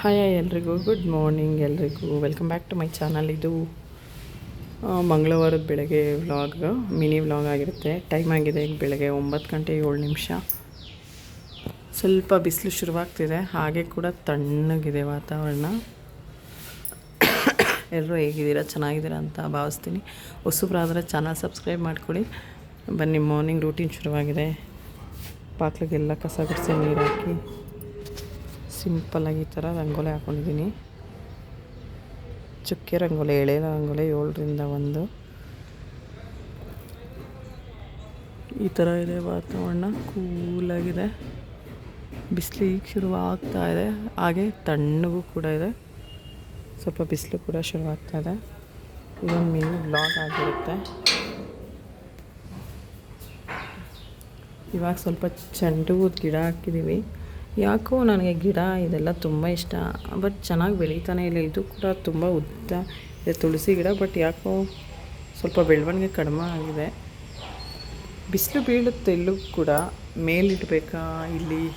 Hi ಎಲ್ರಿಗೂ. Good morning ಎಲ್ರಿಗೂ. Welcome back to my channel ಇದು ಮಂಗಳವಾರದ ಬೆಳಗ್ಗೆ ವ್ಲಾಗ್ ಮಿನಿ ವ್ಲಾಗ್ ಆಗಿರುತ್ತೆ. ಟೈಮ್ ಆಗಿದೆ ಈಗ ಬೆಳಗ್ಗೆ ಒಂಬತ್ತು ಗಂಟೆ ಏಳು ನಿಮಿಷ. ಸ್ವಲ್ಪ ಬಿಸಿಲು ಶುರುವಾಗ್ತಿದೆ. ಹಾಗೆ ಕೂಡ ತಣ್ಣಗಿದೆ ವಾತಾವರಣ. ಎಲ್ಲರೂ ಹೇಗಿದ್ದೀರಾ? ಚೆನ್ನಾಗಿದ್ದೀರಾ ಅಂತ ಭಾವಿಸ್ತೀನಿ. ಹೊಸಬ್ರಾದರೆ ಚಾನಲ್ ಸಬ್ಸ್ಕ್ರೈಬ್ ಮಾಡ್ಕೊಳ್ಳಿ. ಬನ್ನಿ ಮಾರ್ನಿಂಗ್ ರೂಟೀನ್ ಶುರುವಾಗಿದೆ. ಬಾಕ್ಲಿಗೆಲ್ಲ ಕಸ ಗುಡಿಸಿ ನೀರು ಹಾಕಿ ಸಿಂಪಲ್ಲಾಗಿ ಈ ಥರ ರಂಗೋಲಿ ಹಾಕ್ಕೊಂಡಿದ್ದೀನಿ ಚುಕ್ಕೆ ರಂಗೋಲಿ, ಎಳೆ ರಂಗೋಲಿ ಏಳರಿಂದ ಒಂದು. ಈ ಥರ ಇದೆ ವಾತಾವರಣ ಕೂಲಾಗಿದೆ ಬಿಸಿಲು ಈಗ ಶುರುವಾಗ್ತಾ ಇದೆ. ಹಾಗೆ ತಣ್ಣಗೂ ಕೂಡ ಇದೆ. ಸ್ವಲ್ಪ ಬಿಸಿಲು ಕೂಡ ಶುರುವಾಗ್ತಾ ಇದೆ. ಇದೊಂದು ಮಿನಿ ಬ್ಲಾಗ್ ಆಗಿರುತ್ತೆ. ಇವಾಗ ಸ್ವಲ್ಪ ಚೆಂಡು ಗಿಡ ಹಾಕಿದ್ದೀವಿ ಯಾಕೋ ನನಗೆ ಗಿಡ ಇದೆಲ್ಲ ತುಂಬ ಇಷ್ಟ, ಬಟ್ ಚೆನ್ನಾಗಿ ಬೆಳೀತಾನೆ ಇಲ್ಲ. ಇದು ಕೂಡ ತುಂಬ ಉದ್ದ ಇದೆ, ತುಳಸಿ ಗಿಡ, ಬಟ್ ಯಾಕೋ ಸ್ವಲ್ಪ ಬೆಳವಣಿಗೆ ಕಡಿಮೆ ಆಗಿದೆ. ಬಿಸಿಲು ಬೀಳುತ್ತೆ ಇಲ್ಲೂ ಕೂಡ, ಮೇಲಿಡಬೇಕಾ ಇಲ್ಲಿ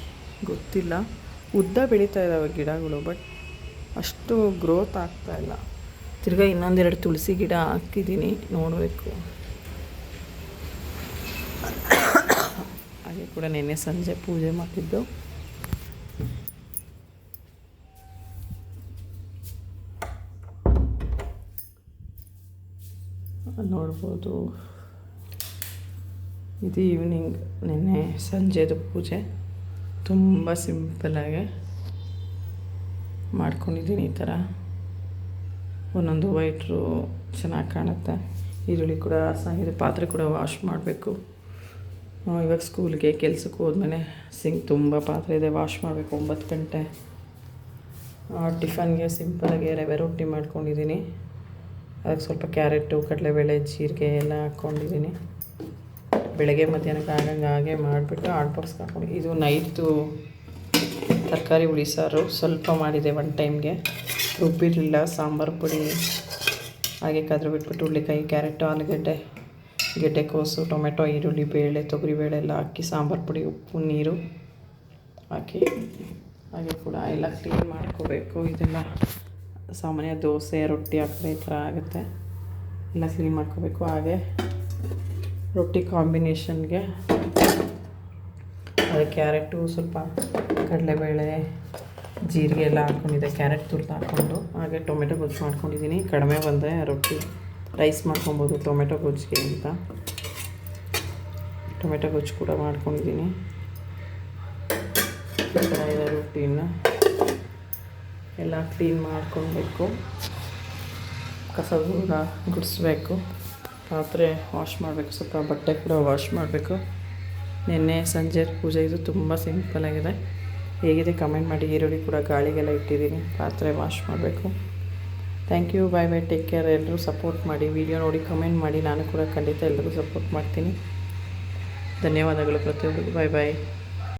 ಗೊತ್ತಿಲ್ಲ. ಉದ್ದ ಬೆಳೀತಾ ಇದ್ದಾವೆ ಗಿಡಗಳು, ಬಟ್ ಅಷ್ಟು ಗ್ರೋತ್ ಆಗ್ತಾ ಇಲ್ಲ. ತಿರ್ಗಾ ಇನ್ನೊಂದೆರಡು ತುಳಸಿ ಗಿಡ ಹಾಕಿದ್ದೀನಿ, ನೋಡಬೇಕು. ಹಾಗೆ ಕೂಡ ನಿನ್ನೆ ಸಂಜೆ ಪೂಜೆ ಮಾಡಿದ್ದು ನೋಡ್ಬೋದು. ಇದು ಈವ್ನಿಂಗ್ ನಿನ್ನೆ ಸಂಜೆದು ಪೂಜೆ. ತುಂಬ ಸಿಂಪಲಾಗಿ ಮಾಡ್ಕೊಂಡಿದ್ದೀನಿ ಈ ಥರ. ಒಂದೊಂದು ವೈಟ್ರು ಚೆನ್ನಾಗಿ ಕಾಣುತ್ತೆ. ಈರುಳ್ಳಿ ಕೂಡ ಇದು ಪಾತ್ರೆ ಕೂಡ ವಾಶ್ ಮಾಡಬೇಕು. ಇವಾಗ ಸ್ಕೂಲ್ಗೆ ಕೆಲ್ಸಕ್ಕೆ ಹೋದ್ಮೇಲೆ ಸಿಂಕ್ ತುಂಬ ಪಾತ್ರೆ ಇದೆ ವಾಶ್ ಮಾಡಬೇಕು ಒಂಬತ್ತು ಗಂಟೆ. ಟಿಫನ್ಗೆ ಸಿಂಪಲಾಗಿ ರವೆ ರೊಟ್ಟಿ ಮಾಡ್ಕೊಂಡಿದ್ದೀನಿ. ಅದಕ್ಕೆ ಸ್ವಲ್ಪ ಕ್ಯಾರೆಟು, ಕಡಲೆಬೇಳೆ, ಜೀರಿಗೆ ಎಲ್ಲ ಹಾಕ್ಕೊಂಡಿದ್ದೀನಿ. ಬೆಳಗ್ಗೆ ಮಧ್ಯಾಹ್ನಕ್ಕೆ ಆಗಂಗೆ ಹಾಗೆ ಮಾಡಿಬಿಟ್ಟು ಹಾಟ್ ಬಾಕ್ಸ್ಗೆ ಹಾಕ್ಕೊಂಡು ಇದು ನೈಟು ತರಕಾರಿ ಹುಳಿ ಸಾರು ಸ್ವಲ್ಪ ಮಾಡಿದೆ ಒನ್ ಟೈಮ್ಗೆ ರುಬ್ಬಿರಲಿಲ್ಲ, ಸಾಂಬಾರು ಪುಡಿ, ಹಾಗೆ ಕದ್ರ ಬಿಟ್ಬಿಟ್ಟು ಹುಳ್ಳಿಕಾಯಿ ಕ್ಯಾರೆಟು, ಆಲೂಗಡ್ಡೆ ಗೆಡ್ಡೆಕೋಸು ಟೊಮೆಟೊ, ಈರುಳ್ಳಿ, ಬೇಳೆ ತೊಗರಿಬೇಳೆ ಎಲ್ಲ ಹಾಕಿ, ಸಾಂಬಾರು ಪುಡಿ, ಉಪ್ಪು, ನೀರು ಹಾಕಿ, ಹಾಗೆ ಕೂಡ ಎಲ್ಲ ಕ್ಲೀನ್ ಮಾಡ್ಕೋಬೇಕು ಇದೆಲ್ಲ. ಸಾಮಾನ್ಯ ದೋಸೆ, ರೊಟ್ಟಿ ಹಾಕಿದ್ರೆ ಈ ಥರ ಆಗುತ್ತೆ. ಎಲ್ಲ ಕ್ಲೀನ್ ಮಾಡ್ಕೋಬೇಕು. ಹಾಗೆ ರೊಟ್ಟಿ ಕಾಂಬಿನೇಷನ್ಗೆ ಅದು ಕ್ಯಾರೆಟು ಸ್ವಲ್ಪ ಕಡಲೆಬೇಳೆ, ಜೀರಿಗೆ ಎಲ್ಲ ಹಾಕ್ಕೊಂಡಿದ್ದೆ ಕ್ಯಾರೆಟ್ ತುರ್ದು ಹಾಕ್ಕೊಂಡು ಹಾಗೆ ಟೊಮೆಟೊ ಗೊಜ್ಜು ಮಾಡ್ಕೊಂಡಿದ್ದೀನಿ. ಕಡಿಮೆ ಬಂದರೆ ರೊಟ್ಟಿ ರೈಸ್ ಮಾಡ್ಕೊಬೋದು ಟೊಮೆಟೊ ಗೊಜ್ಜಿಗೆ ಅಂತ. ಟೊಮೆಟೊ ಗೊಜ್ಜು ಕೂಡ ಮಾಡ್ಕೊಂಡಿದ್ದೀನಿ. ರೊಟ್ಟಿನ ಎಲ್ಲ ಕ್ಲೀನ್ ಮಾಡ್ಕೊಬೇಕು. ಕಸ ಕೂಡ ಗುಡಿಸ್ಬೇಕು. ಪಾತ್ರೆ ವಾಶ್ ಮಾಡಬೇಕು. ಸ್ವಲ್ಪ ಬಟ್ಟೆ ಕೂಡ ವಾಶ್ ಮಾಡಬೇಕು. ನಿನ್ನೆ ಸಂಜೆ ಪೂಜೆ ಇದು ತುಂಬ ಸಿಂಪಲಾಗಿದೆ ಹೇಗಿದೆ ಕಮೆಂಟ್ ಮಾಡಿ. ಈರುಳ್ಳಿ ಕೂಡ ಗಾಳಿಗೆಲ್ಲ ಇಟ್ಟಿದ್ದೀನಿ. ಪಾತ್ರೆ ವಾಶ್ ಮಾಡಬೇಕು. Thank you bye bye take care ಎಲ್ಲರೂ ಸಪೋರ್ಟ್ ಮಾಡಿ. ವಿಡಿಯೋ ನೋಡಿ ಕಮೆಂಟ್ ಮಾಡಿ. ನಾನು ಕೂಡ ಖಂಡಿತ ಎಲ್ಲರಿಗೂ ಸಪೋರ್ಟ್ ಮಾಡ್ತೀನಿ. ಧನ್ಯವಾದಗಳು ಪ್ರತಿಯೊಬ್ಬರಿಗೂ. ಬಾಯ್ ಬಾಯ್